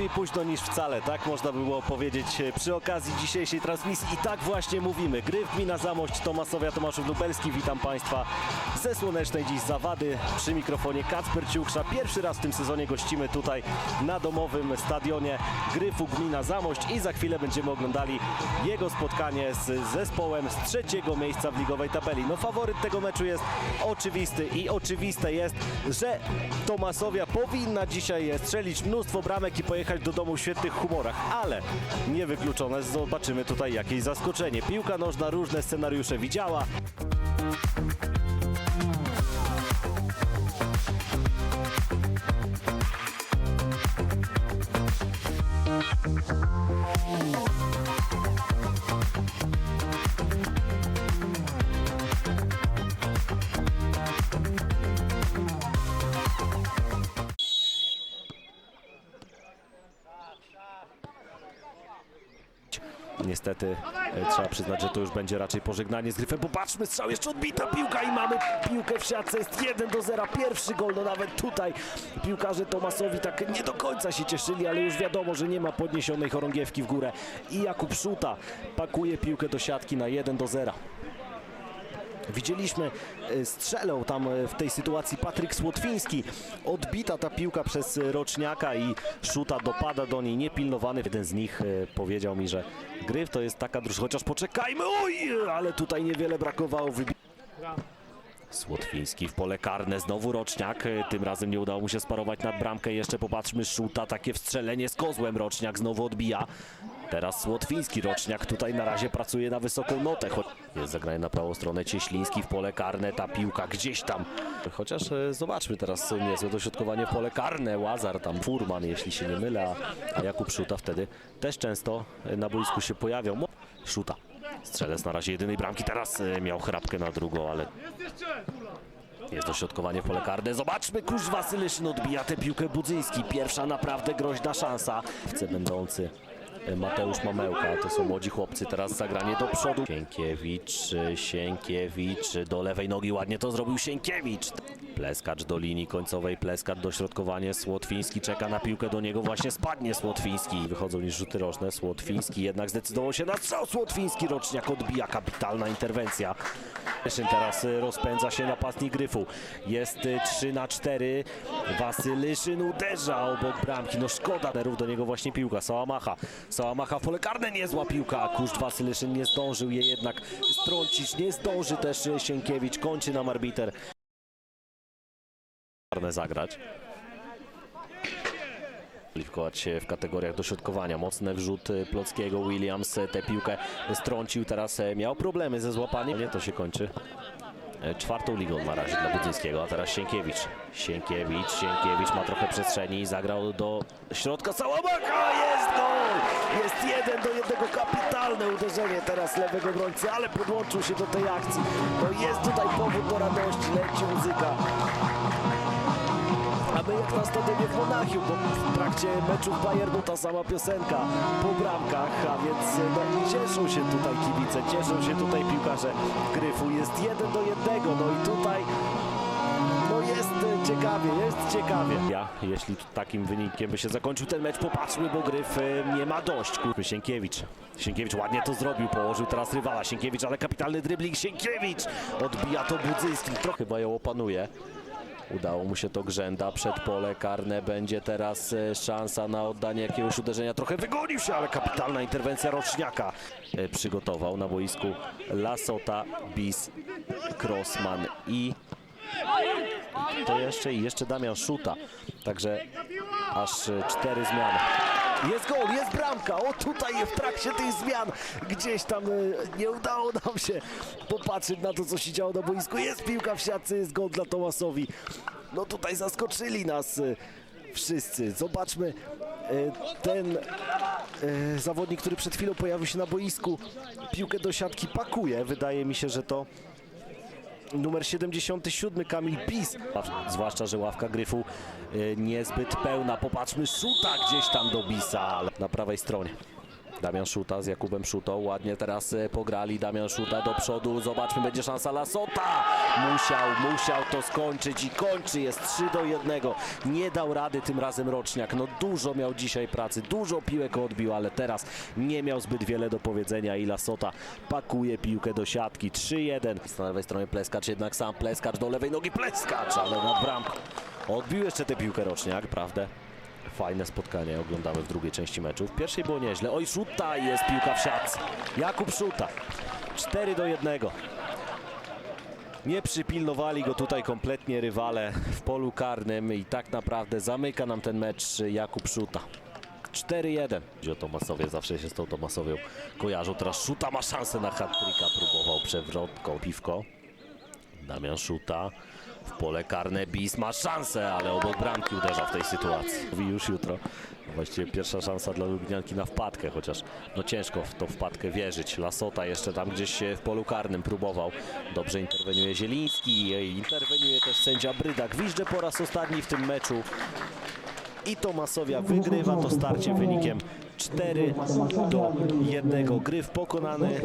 Lepiej późno niż wcale, tak można by było powiedzieć e, przy okazji dzisiejszej transmisji. I tak właśnie mówimy. Gry w Gmina Zamość, Tomasowia, Tomaszów Lubelski. Witam Państwa ze słonecznej dziś Zawady. Przy mikrofonie Kacper Ciuksza. Pierwszy raz w tym sezonie gościmy tutaj na domowym stadionie Gryfu Gmina Zamość i za chwilę będziemy oglądali jego spotkanie z zespołem z trzeciego miejsca w ligowej tabeli. No faworyt tego meczu jest oczywisty i oczywiste jest, że Tomasowia powinna dzisiaj strzelić mnóstwo bramek i pojechać do domu w świetnych humorach, ale niewykluczone, zobaczymy tutaj jakieś zaskoczenie. Piłka nożna różne scenariusze widziała, Niestety e, trzeba przyznać, że to już będzie raczej pożegnanie z gryfem. Popatrzmy, strzał jeszcze odbita piłka i mamy piłkę w siatce. Jest 1 do 0. Pierwszy gol, no nawet tutaj piłkarze Tomasowi tak nie do końca się cieszyli, ale już wiadomo, że nie ma podniesionej chorągiewki w górę. I Jakub Szuta pakuje piłkę do siatki na 1 do 0. Widzieliśmy, e, strzelał tam e, w tej sytuacji Patryk Słotwiński. Odbita ta piłka przez e, roczniaka i Szuta dopada do niej niepilnowany. Jeden z nich powiedział mi, że gryf to jest taka drużyna, chociaż poczekajmy, oj, ale tutaj niewiele brakowało. Wybi- Słotwiński w pole karne, znowu Roczniak, tym razem nie udało mu się sparować nad bramkę, jeszcze popatrzmy, Szuta, takie wstrzelenie z kozłem, Roczniak znowu odbija. Teraz Słotwiński, Roczniak tutaj na razie pracuje na wysoką notę, jest zagranie na prawą stronę, Cieśliński w pole karne, ta piłka gdzieś tam. Chociaż e, zobaczmy teraz e, niezłe dośrodkowanie w pole karne, Łazar tam, Furman, jeśli się nie mylę, a, Jakub Szuta wtedy też często e, na boisku się pojawiał. Szuta. Strzelec na razie jedynej bramki, teraz miał chrapkę na drugą, ale jest dośrodkowanie w pole karne. Zobaczmy, Kurz Wasylyszyn odbija tę piłkę Budzyński. Pierwsza naprawdę groźna szansa. Chce będący Mateusz Mamełka. To są młodzi chłopcy. Teraz zagranie do przodu. Sienkiewicz, e, Sienkiewicz do lewej nogi. Ładnie to zrobił Sienkiewicz. Pleskacz do linii końcowej, pleskacz dośrodkowanie. Słotwiński czeka na piłkę do niego. Właśnie spadnie Słotwiński. Wychodzą niż rzuty roczne. Słotwiński jednak zdecydował się na strzał. Słotwiński roczniak odbija. Kapitalna interwencja. Teraz rozpędza się napastnik Gryfu. Jest y, 3 na 4. Wasylyszyn uderza obok bramki. No szkoda. Nerów do niego właśnie piłka. Sałamacha. Sałamacha w pole karne. Niezła piłka. Kuszt Wasylyszyn nie zdążył je jednak strącić. Nie zdąży też Sienkiewicz. Kończy nam arbiter. Karne zagrać. Kwalifikować się w kategoriach dośrodkowania. Mocny wrzut y, Plockiego. Williams tę piłkę strącił. Teraz y, miał problemy ze złapaniem. Nie, to się kończy e, czwartą ligą na razie dla Budzyńskiego, a teraz Sienkiewicz. Sienkiewicz, Sienkiewicz ma trochę przestrzeni, zagrał do środka Sałamaka, jest gol! Jest jeden do jednego, kapitalne uderzenie teraz lewego obrońcy, ale podłączył się do tej akcji. No jest tutaj powód do radości, leci muzyka. A my jak na stadionie w Monachium, bo w trakcie meczów Bayernu ta sama piosenka po bramkach, a więc no, cieszą się tutaj kibice, cieszą się tutaj piłkarze Gryfu. Jest jeden do jednego, no i tutaj no jest e, ciekawie, jest ciekawie. Ja, jeśli takim wynikiem by się zakończył ten mecz, popatrzmy, bo Gryf e, nie ma dość. Kurczę, Sienkiewicz. Sienkiewicz ładnie to zrobił, położył teraz rywala. Sienkiewicz, ale kapitalny dribbling. Sienkiewicz odbija to Budzyński. Trochę chyba ją opanuje. Udało mu się to Grzęda przed pole karne. Będzie teraz e, szansa na oddanie jakiegoś uderzenia. Trochę wygonił się, ale kapitalna interwencja Roczniaka e, przygotował na boisku Lasota, Bis, Crossman i to jeszcze i jeszcze Damian Szuta. Także aż cztery zmiany. Jest gol, jest bramka. O tutaj w trakcie tych zmian gdzieś tam e, nie udało nam się popatrzeć na to, co się działo na boisku. Jest piłka w siatce, jest gol dla Tomasowi. No tutaj zaskoczyli nas e, wszyscy. Zobaczmy e, ten zawodnik, który przed chwilą pojawił się na boisku. Piłkę do siatki pakuje. Wydaje mi się, że to numer 77 Kamil Pis. Zwłaszcza, że ławka Gryfu y, niezbyt pełna. Popatrzmy, szuta gdzieś tam do Bisa, na prawej stronie. Damian Szuta z Jakubem Szutą. Ładnie teraz e, pograli. Damian Szuta do przodu. Zobaczmy, będzie szansa Lasota. Musiał, musiał to skończyć i kończy. Jest 3 do 1. Nie dał rady tym razem Roczniak. No dużo miał dzisiaj pracy, dużo piłek odbił, ale teraz nie miał zbyt wiele do powiedzenia i Lasota pakuje piłkę do siatki. 3-1. Na lewej stronie Pleskacz jednak sam. Pleskacz do lewej nogi. Pleskacz, ale nad bramką. Odbił jeszcze tę piłkę Roczniak, prawda? Fajne spotkanie oglądamy w drugiej części meczu. W pierwszej było nieźle. Oj, Szuta jest piłka w siatce. Jakub Szuta. 4 do 1. Nie przypilnowali go tutaj kompletnie rywale w polu karnym i tak naprawdę zamyka nam ten mecz Jakub Szuta. 4-1. O Tomasowie zawsze się z tą Tomasowią kojarzą. Teraz Szuta ma szansę na hat-tricka. Próbował przewrotką piwko. Damian Szuta w pole karne. Bis ma szansę, ale obok bramki uderza w tej sytuacji. Mówi już jutro. Właściwie pierwsza szansa dla Lubnianki na wpadkę, chociaż no ciężko w tą wpadkę wierzyć. Lasota jeszcze tam gdzieś w polu karnym próbował. Dobrze interweniuje Zieliński, interweniuje też sędzia Brydak. Wiżdże po raz ostatni w tym meczu. I Tomasowia wygrywa to starcie wynikiem 4 do 1. Gryf pokonany.